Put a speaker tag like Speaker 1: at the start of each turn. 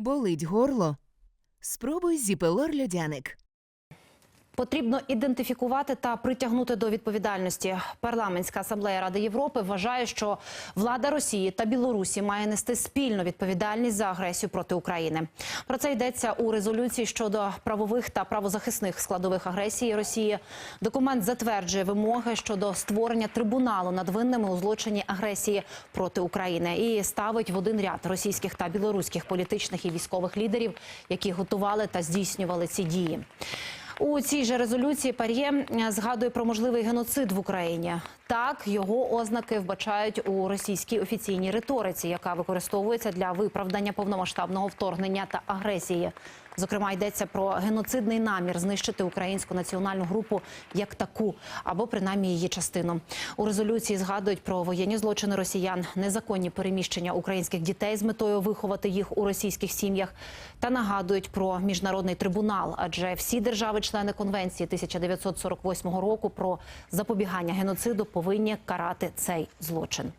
Speaker 1: Болить горло? Спробуй зіпелор льодяник.
Speaker 2: Потрібно ідентифікувати та притягнути до відповідальності. Парламентська асамблея Ради Європи вважає, що влада Росії та Білорусі має нести спільну відповідальність за агресію проти України. Про це йдеться у резолюції щодо правових та правозахисних складових агресії Росії. Документ затверджує вимоги щодо створення трибуналу над винними у злочині агресії проти України і ставить в один ряд російських та білоруських політичних і військових лідерів, які готували та здійснювали ці дії. У цій же резолюції Пар'є е, згадує про можливий геноцид в Україні. Так його ознаки вбачають у російській офіційній риториці, яка використовується для виправдання повномасштабного вторгнення та агресії. Зокрема, йдеться про геноцидний намір знищити українську національну групу як таку, або принаймні її частину. У резолюції згадують про воєнні злочини росіян, незаконні переміщення українських дітей з метою виховати їх у російських сім'ях, та нагадують про міжнародний трибунал, адже всі держави-члени конвенції 1948 року про запобігання геноциду повинні карати цей злочин.